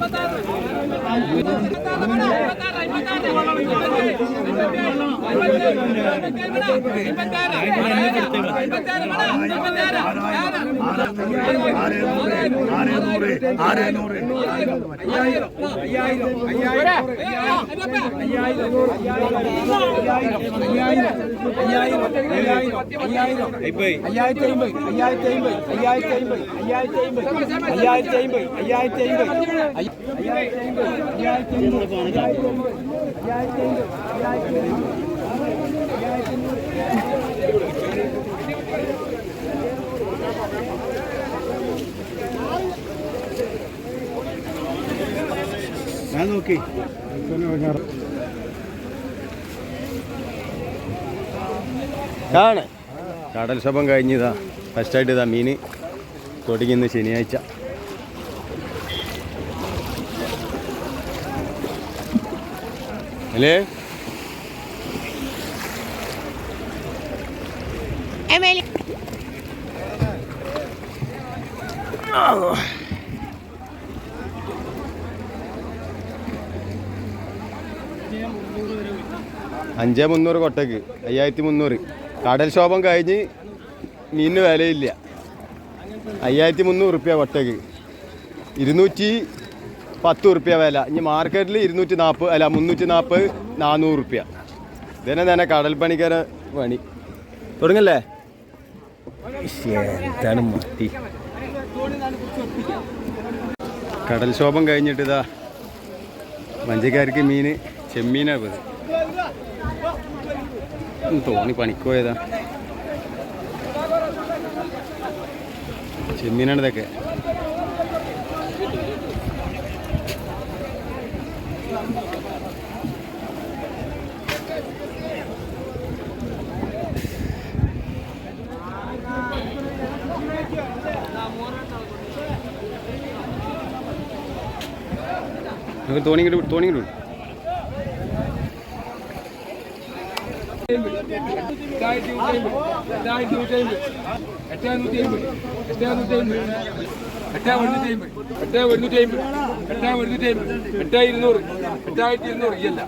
बता दो बता दो അയ്യായിരത്തി അമ്പത് അയ്യായിരത്തി അമ്പത് അയ്യായിരത്തി അമ്പത് അയ്യായിരത്തി അമ്പത് അയ്യായിരത്തി അമ്പത് അയ്യായിരത്തി അമ്പത് അയ്യായിരത്തി അമ്പത് അയ്യായിരത്തി അമ്പത് അയ്യായിരത്തി അമ്പത് ഞാൻ നോക്കി. ആണ് കടൽ ശോഭം കഴിഞ്ഞതാ ഫസ്റ്റായിട്ട് ഇതാ മീൻ തുടങ്ങുന്ന ശനിയാഴ്ച. അല്ലേ? Emily. അഞ്ചേ മുന്നൂറ് കൊട്ടക്ക് അയ്യായിരത്തി മുന്നൂറ്. കടൽ ശോഭം കഴിഞ്ഞ് മീനിന് വിലയില്ല. അയ്യായിരത്തി മുന്നൂറ് റുപ്യ കൊട്ടക്ക്. ഇരുന്നൂറ്റി പത്ത് റുപ്യ വില. ഇനി മാർക്കറ്റിൽ ഇരുന്നൂറ്റി നാൽപ്പത് അല്ല മുന്നൂറ്റി നാൽപ്പത് നാനൂറ് റുപ്യ ഇതന്നെ തന്നെ കടൽ പണിക്കാര പണി. തുടങ്ങല്ലേ? കടൽ ശോഭം കഴിഞ്ഞിട്ട് ഇതാ വഞ്ചിക്കാർക്ക് മീൻ ചെമ്മീനാ പോയത്. തോണി പണിക്കോയതാ. ചെമ്മീനാണ് ഇതൊക്കെ. നമുക്ക് തോണി കൂടി തോണി കൂടി എട്ടായിരുന്നൂറ് എട്ടായിരത്തി ഇരുന്നൂറ് ഇല്ല.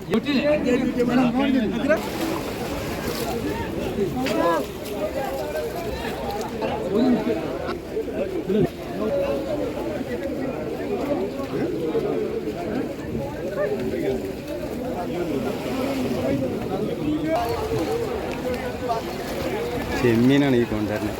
ഒരു ചെമ്മീനാണ് ഈ കൊണ്ടുവരുന്നത്.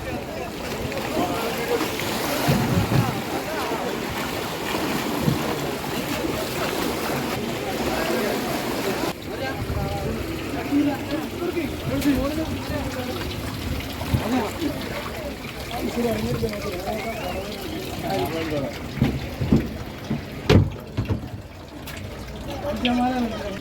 ജമാലാണ്